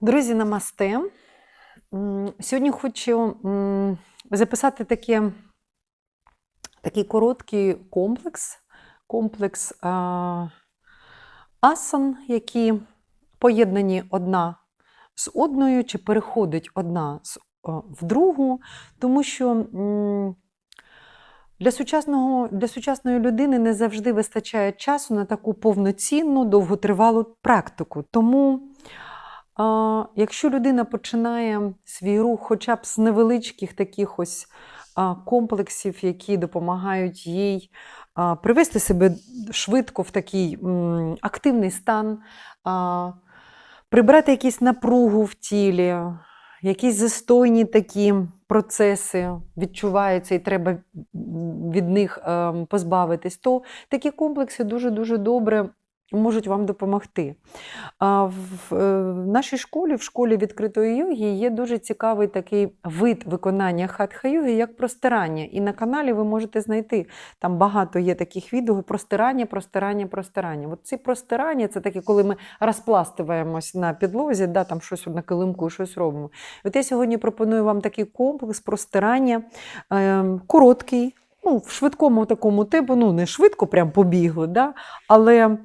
Друзі, намасте. Сьогодні хочу записати таке, такий короткий комплекс, комплекс а, асан, які поєднані одна з одною, чи переходить одна з, в другу, тому що для, сучасного, для сучасної людини не завжди вистачає часу на таку повноцінну, довготривалу практику. Тому якщо людина починає свій рух хоча б з невеличких таких ось комплексів, які допомагають їй привести себе швидко в такий активний стан, прибрати якісь напругу в тілі, якісь застойні такі процеси відчуваються, і треба від них е, позбавитись, то такі комплекси дуже-дуже добре можуть вам допомогти. В е, нашій школі, в школі відкритої йоги, є дуже цікавий такий вид виконання хатха-йоги, як простирання. І на каналі ви можете знайти, там багато є таких відео простирання, простирання, простирання. От ці простирання це таке, коли ми розпластуємось на підлозі, да, там щось на килимку, щось робимо. От я сьогодні пропоную вам такий комплекс простирання, е, короткий, ну, в швидкому такому типу, ну не швидко прям побігли, да, але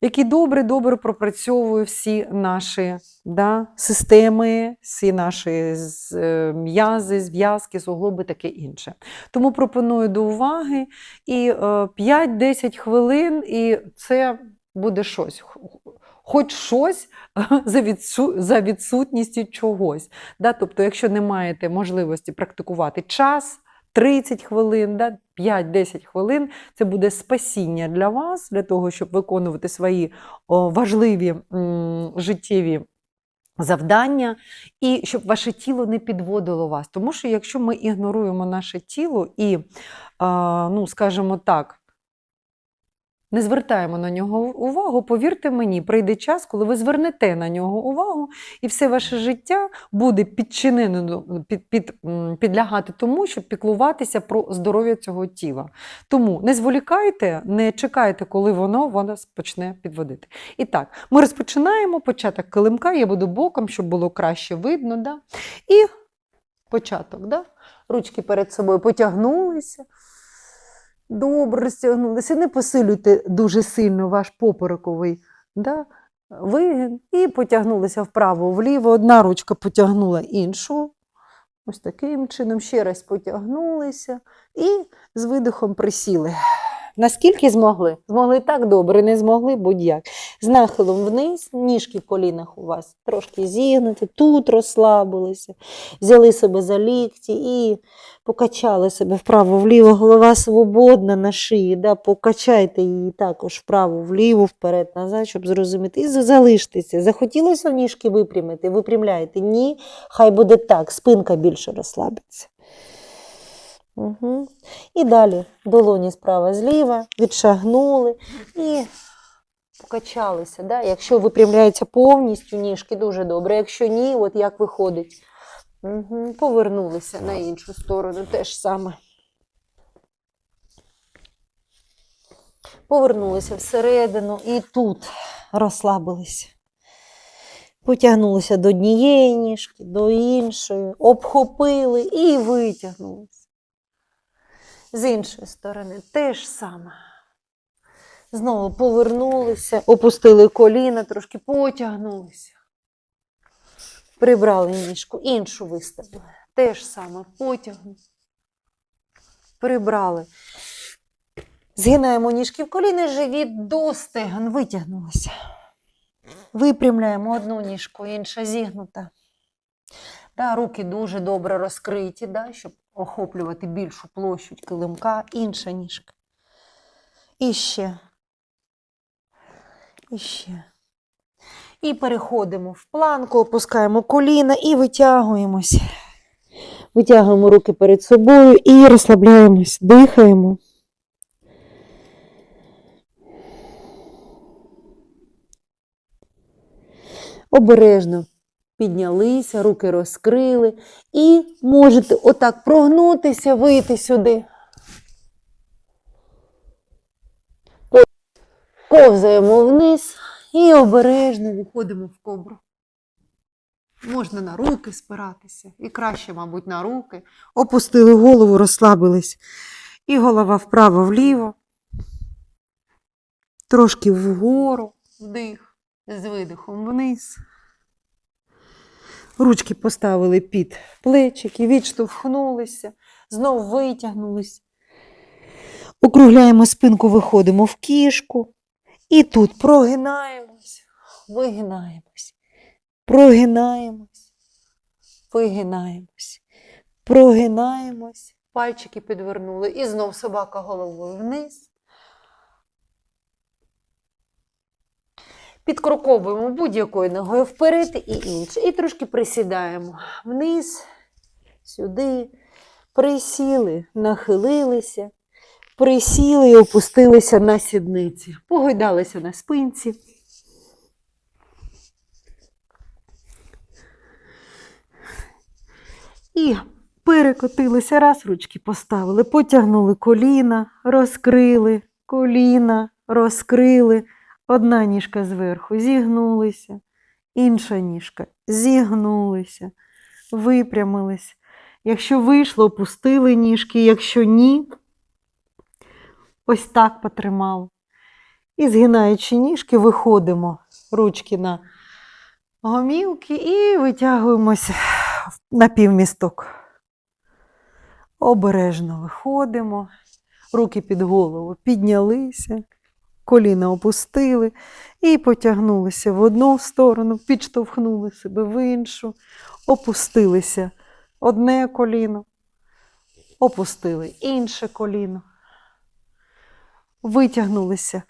який добре-добре пропрацьовує всі наші да, системи, всі наші е, м'язи, зв'язки, суглоби, таке інше. Тому пропоную до уваги і е, 5-10 хвилин, і це буде щось. Хоч щось за, відсу... за відсутністю чогось. Да? Тобто, якщо не маєте можливості практикувати час, 30 хвилин, да? 5-10 хвилин, це буде спасіння для вас, для того, щоб виконувати свої важливі життєві завдання, і щоб ваше тіло не підводило вас. Тому що якщо ми ігноруємо наше тіло і, ну, скажімо так, не звертаємо на нього увагу, повірте мені, прийде час, коли ви звернете на нього увагу, і все ваше життя буде підчинено, під, під, м, підлягати тому, щоб піклуватися про здоров'я цього тіла. Тому не зволікайте, не чекайте, коли воно вас почне підводити. І так, ми розпочинаємо початок килимка, я буду боком, щоб було краще видно. Да? І початок. Да? Ручки перед собою потягнулися. Добре розтягнулися. Не посилюйте дуже сильно ваш поперековий да? вигін. І потягнулися вправо-вліво. Одна ручка потягнула іншу. Ось таким чином ще раз потягнулися і з видихом присіли. Наскільки змогли? Змогли так добре, не змогли будь-як. З нахилом вниз, ніжки в колінах у вас трошки зігнуті, тут розслабилися, взяли себе за лікті і покачали себе вправо-вліво, голова свободна на шиї, да, покачайте її також вправо-вліво, вперед-назад, щоб зрозуміти. І залиштеся. Захотілося ніжки випрямити, випрямляєте. Ні, хай буде так, спинка більше розслабиться. Угу. І далі долоні справа зліва, відшагнули і покачалися. Да? Якщо випрямляється повністю ніжки, дуже добре. Якщо ні, от як виходить. Угу. Повернулися на іншу сторону, теж саме. Повернулися всередину і тут розслабилися. Потягнулися до однієї ніжки, до іншої, обхопили і витягнулися. З іншої сторони те ж саме. Знову повернулися, опустили коліна, трошки потягнулися. Прибрали ніжку, іншу виставили. Те ж саме потягнули. Прибрали. Згинаємо ніжки в коліни, живіт до стегон, витягнулися. Випрямляємо одну ніжку, інша зігнута. Да, руки дуже добре розкриті, да, щоб охоплювати більшу площу килимка, інша ніжка. І ще. І ще. І переходимо в планку, опускаємо коліна і витягуємось. Витягуємо руки перед собою і розслабляємось, дихаємо. Обережно піднялися, руки розкрили і можете отак прогнутися, вийти сюди. Ковзаємо вниз і обережно виходимо в кобру. Можна на руки спиратися. І краще, мабуть, на руки. Опустили голову, розслабились. І голова вправо-вліво. Трошки вгору. Вдих. З видихом вниз. Ручки поставили під плечики, відштовхнулися, знов витягнулись. Округляємо спинку, виходимо в кішку. І тут прогинаємось, вигинаємось, прогинаємось, вигинаємось, прогинаємось. Пальчики підвернули. І знов собака головою вниз. Підкроковуємо будь-якою ногою вперед і інше. І трошки присідаємо вниз, сюди. Присіли, нахилилися, присіли і опустилися на сідниці. Погойдалися на спинці. І перекотилися, раз ручки поставили, потягнули коліна, розкрили, коліна, розкрили. Одна ніжка зверху зігнулися, інша ніжка зігнулися, випрямились. Якщо вийшло, опустили ніжки, якщо ні, ось так потримали. І згинаючи ніжки, виходимо ручки на гомілки і витягуємося на півмісток. Обережно виходимо, руки під голову піднялися, коліна опустили і потягнулися в одну сторону, підштовхнули себе в іншу, опустилися одне коліно, опустили інше коліно, витягнулися.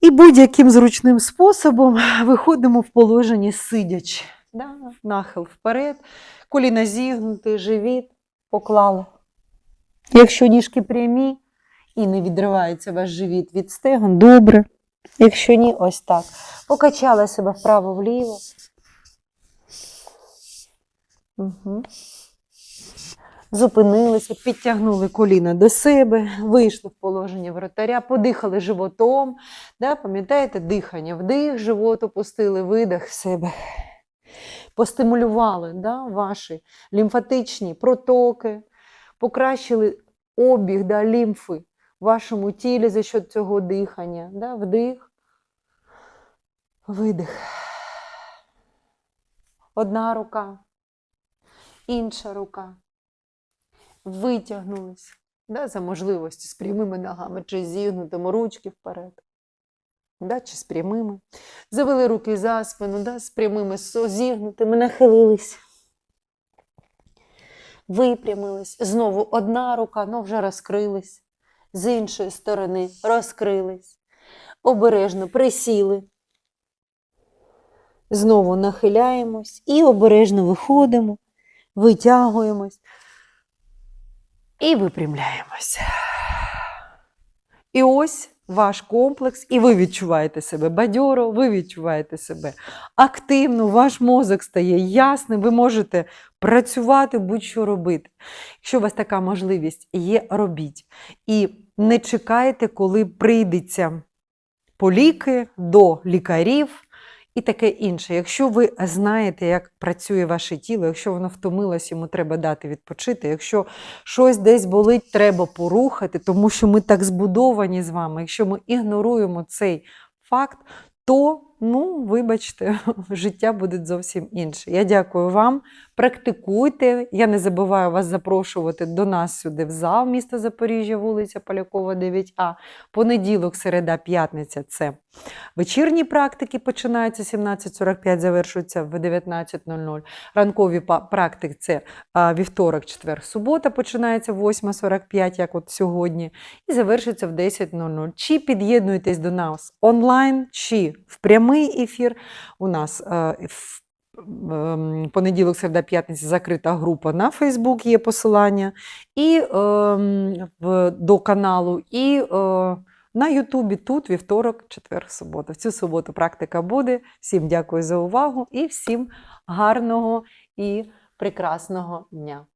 І будь-яким зручним способом виходимо в положенні сидячи. Да? Нахил вперед, коліна зігнути, живіт поклали. Якщо ніжки прямі і не відривається ваш живіт від стегон, добре. Якщо ні, ось так. Покачали себе вправо-вліво. Угу. Зупинилися, підтягнули коліна до себе, вийшли в положення вратаря, подихали животом. Да, пам'ятаєте, дихання вдих, живот опустили, видих себе. Постимулювали да, ваші лімфатичні протоки, покращили обіг да, лімфи в вашому тілі за счет цього дихання. Да, вдих, видих. Одна рука, інша рука. Витягнулись да, за можливості з прямими ногами чи зігнутими ручки вперед. Да, чи з прямими. Завели руки за спину, да, з прямими зігнутими, нахилились. Випрямились. Знову одна рука, ну вже розкрились. З іншої сторони розкрились. Обережно присіли. Знову нахиляємось і обережно виходимо, витягуємось і випрямляємось. І ось ваш комплекс, і ви відчуваєте себе бадьоро, ви відчуваєте себе активно, ваш мозок стає ясним, ви можете працювати, будь-що робити. Якщо у вас така можливість є, робіть. І не чекайте, коли прийдеться по ліки до лікарів і таке інше. Якщо ви знаєте, як працює ваше тіло, якщо воно втомилось, йому треба дати відпочити. Якщо щось десь болить, треба порухати, тому що ми так збудовані з вами. Якщо ми ігноруємо цей факт, то, ну, вибачте, життя буде зовсім інше. Я дякую вам. Практикуйте. Я не забуваю вас запрошувати до нас сюди в зал міста Запоріжжя, вулиця Полякова, 9А. Понеділок, середа, п'ятниця це вечірні практики починаються 17.45, завершуються в 19.00. Ранкові практики це вівторок, четвер, субота починається в 8.45, як от сьогодні, і завершується в 10.00. Чи під'єднуєтесь до нас онлайн, чи в прямий ефір. У нас е, в ем, понеділок, середа, п'ятниця закрита група на Фейсбук, є посилання, і ем, до каналу, і е, на Ютубі тут вівторок, четвер, субота. В цю суботу практика буде. Всім дякую за увагу і всім гарного і прекрасного дня.